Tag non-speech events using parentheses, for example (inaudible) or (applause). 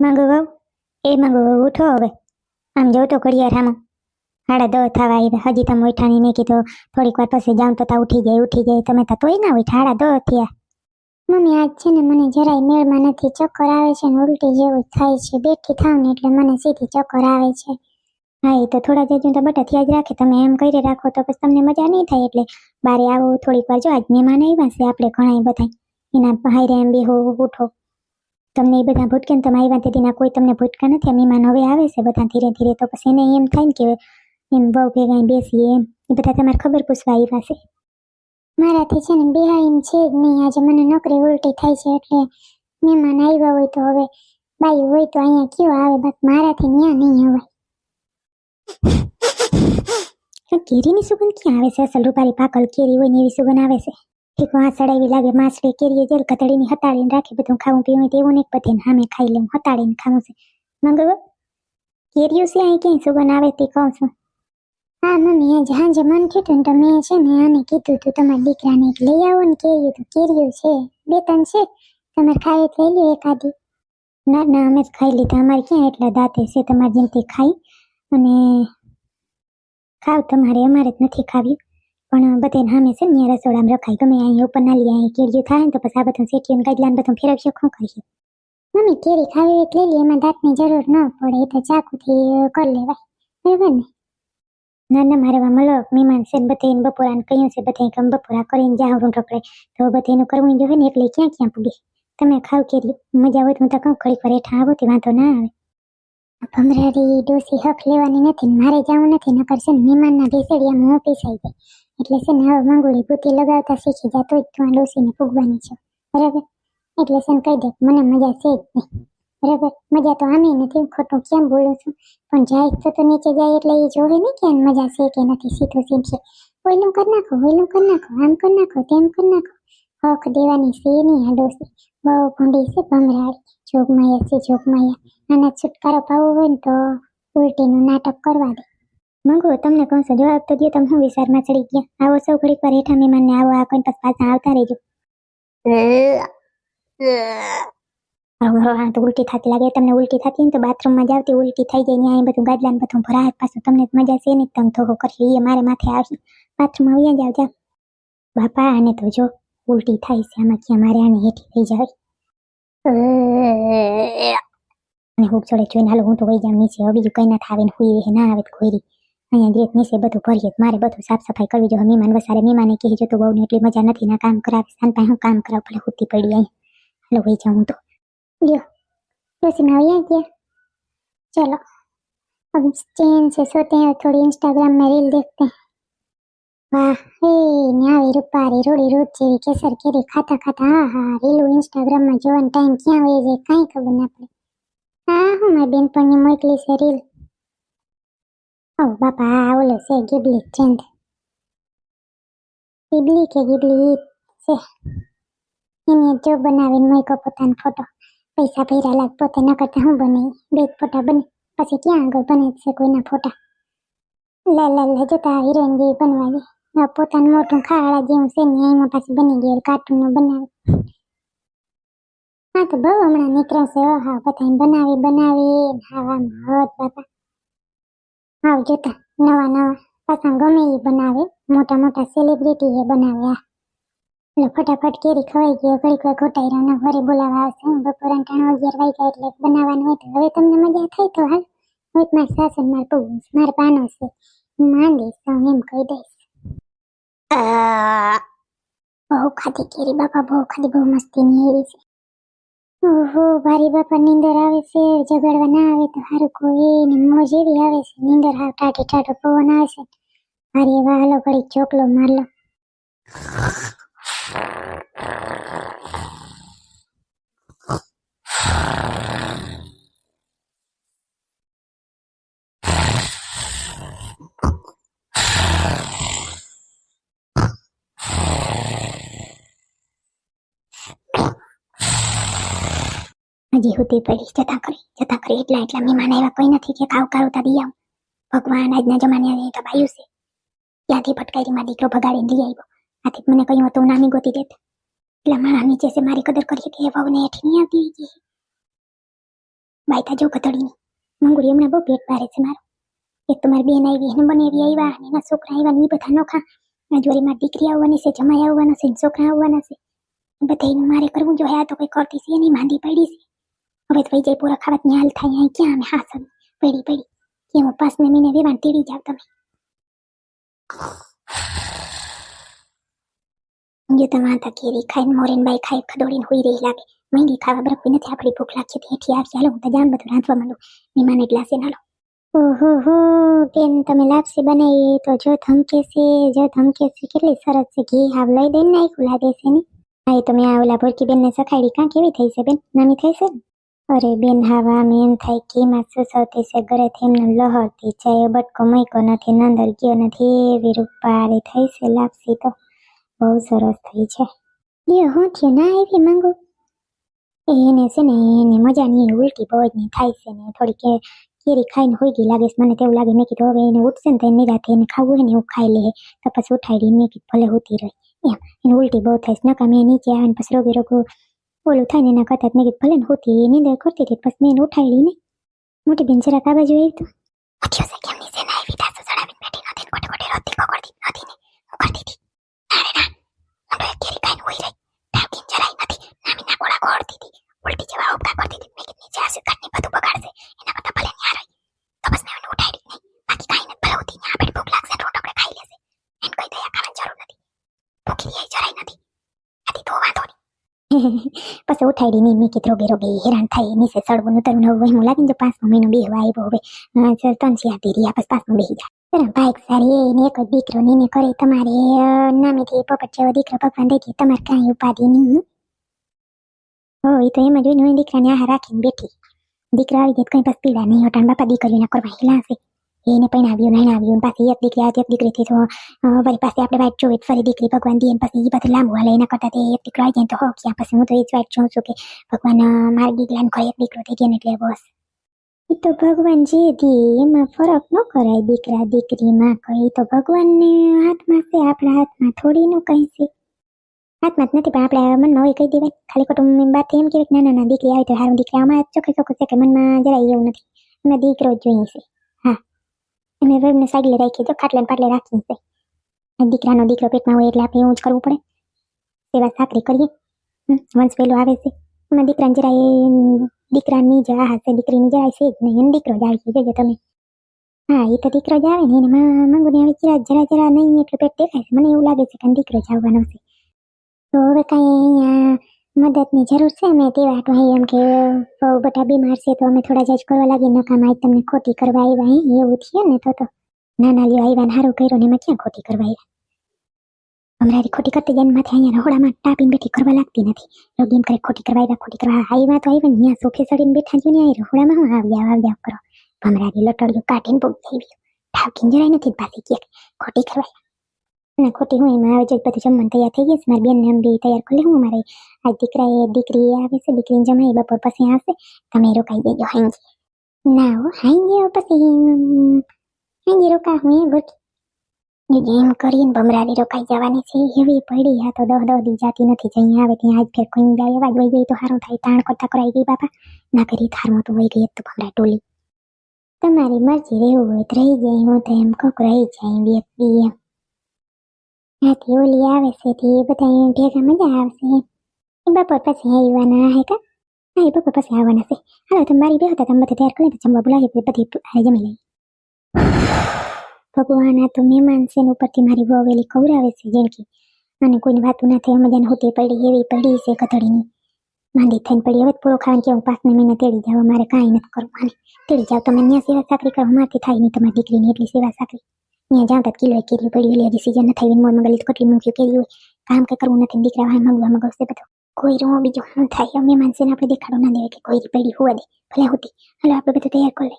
માંગો વહુ એ માંગો વહુ ઉઠો હવે. આમ જો તો ઘડિયાળ હામો દો થવા આવી હજી તમે ઉઠાણી નહીં કીધું, થોડીક વાર પછી જાઉં તો તા ઉઠી જાય ઉઠી જાય. તમે તો તોય ના ઉઠા હાડા દો થયા. મમ્મી, આજ છે ને મને જરાય મેળમાં નથી. ચક્કર આવે છે ને ઉલટી જેવું થાય છે. બેઠી થાવ ને એટલે મને સીધી ચક્કર આવે છે. હા, એ તો થોડા જજુ તો બટા થયા જ રાખે. તમે એમ કરી રાખો તો પછી તમને મજા નહીં થાય એટલે બારે આવો, થોડીક વાર જો. આજ મહેમાન આવ્યા છે આપણે ઘણા બધા એના હાઈરે એમ બી હો ઉઠો. તમને એ બધા ભૂટકે તમે આવ્યા તેના કોઈ તમને ભૂટકા નથી મહેમાન હવે આવે છે બધા ધીરે ધીરે, તો પછી એને એમ થાય ને કે એમ બહુ ભેગા બેસીએ એમ, એ બધા તમારે ખબર પૂછવા આવ્યા છે. મારાથી છે ને બેહા એમ છે જ નહીં, આજે મને નોકરી ઉલટી થાય છે એટલે મહેમાન આવ્યા હોય તો હવે બાઈ હોય તો અહીંયા કયો આવે, બાકી મારાથી ત્યાં નહીં અવાય. કેરીની સુગંધ ક્યાં આવે છે? અસલ રૂપારી પાકલ કેરી હોય ને એવી સુગંધ આવે છે? ઠીક આ સડાવી લાગે માસડી કેરીએ જેલ કતડીની હતાડીને રાખી, બધું ખાવું પીવું તેવું નહીં બધીને હામે ખાઈ લેવું હતાડીને ખાવું છે. મંગવ કેરીઓ છે અહીં ક્યાંય સુગન આવે તે કહું છું. હા, મમ્મી, આજે સાંજે મન થયું ને તો મેં છે ને આને કીધું તું તમારા દીકરાને એક લઈ આવો ને કેરીઓ તો કેરીઓ છે, બે ત્રણ છે તમે ખાઈ લઈ લ્યો એકાદી. ના ના, અમે જ ખાઈ લીધા, અમારે ક્યાં એટલા દાંતે છે, તમારી જેમથી ખાઈ, અને ખાવ, તમારે અમારે જ નથી ખાવી. પણ બધાને સામે છે ને રસોડામાં રખાય. ગમે અહીં ઉપર ના લઈએ અહીં કેરીઓ થાય ને તો પછી આ બધું શેઠીઓ ગાજલા ને બધું ફેરવશે, શું કરીએ મમ્મી, કેરી ખાવી એટલે તો લઈ એમાં દાંતની જરૂર ન પડે, એ ચાકુથી કરી લેવાય. બરાબર ને? ના ના, મારે મળો મહેમાન છે ને બધાને બપોરાને કહ્યું છે બધા કમ બપોરા કરીને જાવ રૂમ રખડે તો બધાનું કરવું જોઈએ ને એટલે ક્યાં ક્યાં પૂગે? તમે ખાવ કેરી, મજા હોય તો હું તો કહું, ઘડીક પર હેઠા આવો તે વાંધો ના આવે. ભમરાડી ડોસી હક લેવાની નથી મારે જવું નથી ને મહેમાનના ભેસડિયામાં હું પીસાઈ જાય એટલે છે ને હવે મંગોળી બુદ્ધિ લગાવતા શીખી જા તો જ તું આ ડોસીને પૂગવાની છો. બરાબર? એટલે છે કહી દે, મને મજા છે જ નહીં. બરાબર? મજા તો આમે નથી ખોટું કેમ બોલું છું? પણ જાય તો તો નીચે જાય એટલે એ જોવે ને કે મજા છે કે નથી, સીધું શીખશે ઓઈલું કરી નાખો ઓઈલું કરી નાખો, આમ કરી નાખો, તેમ કરી નાખો. હક દેવાની છે નહીં આ ડોસી. બહુ ભૂંડી છે ભમરાડી. જોગમાયા છે જોગમાયા આના છુટકારો પાવો હોય ને તો ઉલટીનું નાટક કરવા દે. મંગુ, તમને કહું છું જવાબ તો તમે હું વિચારમાં ચડી ગયા? આવો સૌ ઘડીક પર હેઠા મહેમાનને આવો, આ કોઈ પછી પાછા આવતા રહેજો. હવે તો ઉલટી થતી લાગે. તમને ઉલટી થતી ને તો બાથરૂમમાં જાવતી ઉલટી થઈ જાય ત્યાં બધું ગાદલાને બધું ભરાય. પાછું તમને મજા છે ને, તમે થોડો કરશો એ મારે માથે આવશે. બાથરૂમમાં આવી જાવ જાવ. બાપા, આને તો જો, ઉલટી થાય છે, આમાં ક્યાં મારે આને હેઠી થઈ જાય અને હું ચડે જોઈને હાલો હું તો વહી જામ નીચે હવે બીજું કઈ ના થાવે ને હુઈ રહે ના આવે તો ખોરી અહીંયા ગ્રેટ નીચે બધું ભરીએ તો મારે બધું સાફ સફાઈ કરવી જોઈએ મહેમાન વસારે મહેમાને કહી જતો બહુ એટલી મજા નથી ના કામ કરાવે સાન પાસે હું કામ કરાવ ભલે હુતી પડી અહીં હાલો વહી જાઉં હું તો લ્યો ડોસીમાં આવ્યા ગયા चलो अब चैन से सोते हैं और थोड़ी इंस्टाग्राम में रील देखते हैं ಹೇ ನ್ಯಾವ್ ક્યાં હોય ખબર હા હું મારી બેનપણને મોકલી છે રીલ બાપા આ છે ગીબલી ટ્રેન્ડ ગીબલી કે ગીબલી ફોટો પૈસા ભર્યા લાગ પોતે ન કરતા હું બને બે ફોટા બને પછી ક્યાં આગળ બને છે કોઈના ફોટા લે લે લે જોતા હિરોઈન જેવી બનવા જાય પોતાનું મોટું ખાડા જેવું છે ને એમાં પાછું બની ગયું કાર્ટૂનનું બનાવે. હા, તો બહુ હમણાં નીકળશે છે, હા બધા બનાવી બનાવી ખાવામાં હોત બાપા. હાવ જોતા, નવા નવા, પાછા ગમે એ બનાવે. મોટા મોટા સેલિબ્રિટી એ બનાવે, આ. એટલે ફટાફટ કેરી ખવાઈ ગયો ઘડીક વાર ખોટાઈ રહ્યો ઘરે બોલાવા આવશે. હું બપોરના ટાણું અગિયાર વાગ્યા એટલે બનાવવાનું હોય તો હવે તમને મજા થાય તો હાલ. હું મારા સાસુ મારે પગવું છે મારે પાનો છે. માંડીશ તો એમ કહી દઈશ. બહુ ખાધી કેરી બાપા બહુ ખાધી બહુ મસ્તીની એવી છે. ઓહો, ભારી બાપા નીંદર આવે છે જગાડવા ના આવે તો સારું કોઈ ને મોજ એવી આવે છે. નીંદર હાવ ટાટે ટાટો પવન આવે છે. ભારી એવા હાલો ઘડી ચોકલો માર હજી સુધી પડી જતા કરી જતા કરી. એટલા એટલા મહેમાન એવા કોઈ નથી કે કાવ કાવ તા આવું. ભગવાન આજના જમાને તો બાયું છે. ત્યાંથી ફટકારીમાં દીકરો ભગાડીને લઈ આવ્યો. આથી મને કહ્યું હતું નાની ગોતી દેત. એટલે મારા નીચે છે, મારી કદર કરી કે વહુને હેઠી નહીં આવતી હોય બાયતા જો કતડીની મંગુરી હમણાં બહુ પેટ ભારે છે મારો. એક તો બેન આવી અને બનેવી આવ્યા, અને એના છોકરા આવ્યા, ને એ બધા નોખા આજુરી મારી દીકરી આવવાની છે, જમાઈ આવવાના છે છોકરા આવવાના છે. બધા એનું મારે કરવું આ તો કઈ કરતી છે એની માંદી પડી છે. હવે તો વહી જાય પૂરા ખાવા ન્યાલ થાય અહીં ક્યાં અમે? હાસન પડી પડી. કેમ પાસ ને મહિને વેવાન તેડી જાવ તમે. જો તમારા તા કેરી ખાઈને મોરેન ખાઈ ખદોડીને હોઈ રહી લાગે. મહેંગી ખાવા બરફી નથી આપણી ભૂખ લાગશે એથી આવી હાલો, હું તો બધું રાંધવા માંડું. મીમાને ગ્લાસે નાલો. ઓહો, હો, બેન, તમે લાપસી બનાવી તો જો ધમકે છે જો ધમકે છે કેટલી સરસ છે. ઘી હાવ લઈ દઈને નાખ્યું, લાગે છે ને. હા, એ તમે આ ઓલા ભોરકી બેનને સખાડી કાં કેવી થઈ છે બેન? નાની થઈ છે ને? અરે બેન હાવા આમ એમ થાય ઘીમાં સુસવતી છે? ઘરેથી એમને લહરતી બટકો મૂક્યો નથી, નંદર ગયો નથી, એવી રૂપાળી થઈ છે, લાપસી તો. બહુ સરસ થઈ છે. લ્યો, હું થયું? ના આવી માંગુ? એને છે ને, એને નહીં ઉલટી બહુ જ નહીં થાય છે ને થોડી કે કેરી ખાઈને હોઈ ગઈ લાગે મને તેવું લાગે, મેં કીધું, હવે એને ઉઠશે ને તો રાતે એને ખાવું હોય ને, એવું ખાઈ લે. તો પછી ઉઠાડી, મેં કીધું, ભલે હોતી રહી. એમ, એને ઉલટી બહુ થાય છે. નકા મેં નીચે આવે ને પછી રોગી રોગું ઓલું થાય ને એના કરતાં મેં કીધું ભલે હોતી નીંદર કરતી હતી પછી મેં ઉઠાડી ને મોટી બેન જરાક આ બાજુ આવી તો અઠ્યો છે કેમ નીચે ના આવી તાસો ચડાવીને બેઠી નથી કોટે કોટે રોતી કોકડતી નથી ને હું કરતી હતી અરે ના મને કેરી ખાઈને હોઈ રહી ટાંકીને જરાય નથી નામી ના ગોળા ગોળતી હતી ઉલટી જેવા ઉપકા કરતી હતી મેં કીધું નીચે આવશે ઘરની બધું બગાડશે એના કરતાં ભલે ન્યા રહી તો બસ મેં એને ઉઠાડી જ નહીં બાકી કાંઈ નથી ભલે હોતી ન્યા આપણે ભૂખ લાગશે રોટકડે ખાઈ લેશે એને કોઈ દયા કરવાની જરૂર નથી ભૂખી રહી જરાય નથી આથી તો વાંધો નહીં (laughs) પછી ઉઠાડી નહીં મેં કીધું રોગે રોગે હેરાન થાય, નીચે સડવું ઉતરવું નવું હું લાગીને જો પાંચમો મહિનો બેહવા આવ્યો હવે ત્રણ ચાર દીરી આ પછી પાંચમો બેસી જાય બરાબર બાઈક સારી એને એક જ દીકરો ને એને કરે, તમારે નામેથી પોપટ જેવો દીકરો ભગવાન દઈ તમારે કાંઈ ઉપાધિ નહીં હો એ તો એમ જ હોય ને દીકરાને આહાર રાખીને બેઠી. દીકરા આવી જાય કંઈ કઈ બસ પીડા નહીં હોટાણ બાપા દીકરીઓના કરવા હિલાશે. એને પણ આવ્યું નહીં આવ્યું પાછી એક દીકરી આવતી એક દીકરીથી તો વળી પાછી આપણે વાઈટ જોઈએ ફરી દીકરી ભગવાન દે પછી એ બધું લાંબુ હાલે, એના કરતા તે એક દીકરો આવી જાય તો હો, ક્યાં પછી હું તો એ જ વાઈટ જોઉં છું કે ભગવાન મારા દીકરાને ઘરે એક દીકરો થઈ ગયો એટલે બસ. એ તો ભગવાન જે દી, એમાં ફરક ન કરાય દીકરા દીકરીમાં કઈ. તો ભગવાનને હાથમાં છે, આપણા હાથમાં થોડી નું કઈ છે. હાથમાં જ નથી, પણ આપણે મનમાં હોય કહી દેવાય. ખાલી ખોટું બાત એમ કહેવાય કે ના ના દીકરી આવે તો હારું, દીકરી આમાં ચોખ્ખે ચોખ્ખું છે કે મનમાં જરાય એવું નથી. અમે દીકરો જ જોઈએ છે. હા અમે સાગલે રાખી દો ખાટલે પાટલે રાખી છે. દીકરાનો દીકરો પેટમાં હોય એટલે આપણે એવું જ કરવું પડે. સેવા સાકરી કરીએ. વંશ પેલો આવે છે. એમાં દીકરાને જરાય એમ, દીકરાની જ આ હશે દીકરીની જરાય છે જ નહીં. એમ દીકરો જ આવી જજો તમે. હા એ તો દીકરો જ આવે ને એને મંગુને આવી જરા જરા જરા નહીં એટલું પેટ દેખાય મને એવું લાગે છે કે દીકરો જ આવવાનો છે. તો હવે કાંઈ અહીંયા મદદની જરૂર છે અમે તે વાત અહીં એમ કે બહુ બધા બીમાર છે તો અમે થોડા જજ કરવા લાગી નકામ આવી તમને ખોટી કરવા આવ્યા અહીં એવું થયું ને તો તો નાના લ્યો આવ્યા ને સારું કર્યું ને એમાં ક્યાં ખોટી કરવા આવ્યા? હમણાં ખોટી કરતી જાય માથે અહીંયા રહોડામાં ટાપીને બેઠી કરવા લાગતી નથી. રોગી કરે ખોટી કરવા આવ્યા, ખોટી કરવા આવ્યા તો આવ્યા ને અહીંયા સોફે ચડીને બેઠા જો ને આ રહોડામાં હું આવ્યા આવ્યા કરો. ભમરારી લટડ્યું કાઢીને બહુ થઈ ગયું. ઠાવકીને જરાય નથી ભાગી ગયા ખોટી કરવા ના ખોટી હું એમાં આવે છે બધું જમવાનું તૈયાર થઈ ગયું છે. મારી બેનને બી તૈયાર કરી હું મારી આ દીકરા એ દીકરી આવે છે, દીકરીને જમાય બપોર પછી આવશે. તમે રોકાઈ દેજો હાંજી. ના હો, હાંજી પછી હાંજી રોકા હું એ બટ એમ કરીને ભમરાની રોકાઈ જવાની છે. એવી પડી આ તો દહ દહ દી જાતી નથી. જઈ આવે ત્યાં આજ ફેર કોઈ જાય અવાજ વહી ગઈ તો સારું થાય. તાણ કરતા કરાઈ ગઈ બાપા. ના કરી થારમાં તો વહી ગઈ તો ભમરા ટોલી. તમારી મરજી રહેવું હોય રહી જાય. હું તો એમ કોક રહી જાય વ્યક્તિ એમ. હાથી ઓલી આવે છે તે બધા ભેગા મજા આવશે. બપોર પછી આવવાના હે કા? હા, એ બપોર પછી આવવાના છે. હાલો, તમે મારી બે હતા તમે બધા તૈયાર કરીને જમવા બોલાવી બધી હારે જમી લઈ ભગવાન, આ તો મહેમાન છે ને ઉપરથી મારી બહુ કવરાવે છે જેણકી અને કોઈની વાતું ના થાય, મજાને હોતી પડી, એવી પડી છે કથળીની. માંદી થઈને પડી. હવે પૂરો ખાવાનું કેવું પાંચને મહિને તેડી જાવ મારે કાંઈ નથી કરવું તેડી જાવ તમે ત્યાં સેવા સાકરી કરો મારથી થાય નહીં તમારી દીકરીની એટલી સેવા સાકરી. ત્યાં જાવ તો કિલો કેરી પડી એટલે હજી સીઝન ન થઈ મોર મગલી તો મૂક્યું કેરી હોય. કામ કે કરવું નથી દીકરા ભાઈ મગવા મગવશે બધું. કોઈ રૂમ બીજું થાય? અમે માનસીને આપણે દેખાડો ના દેવાય કે કોઈ પડી હોવા દે. ભલે હોતી. હાલો, આપણે બધું તૈયાર કરી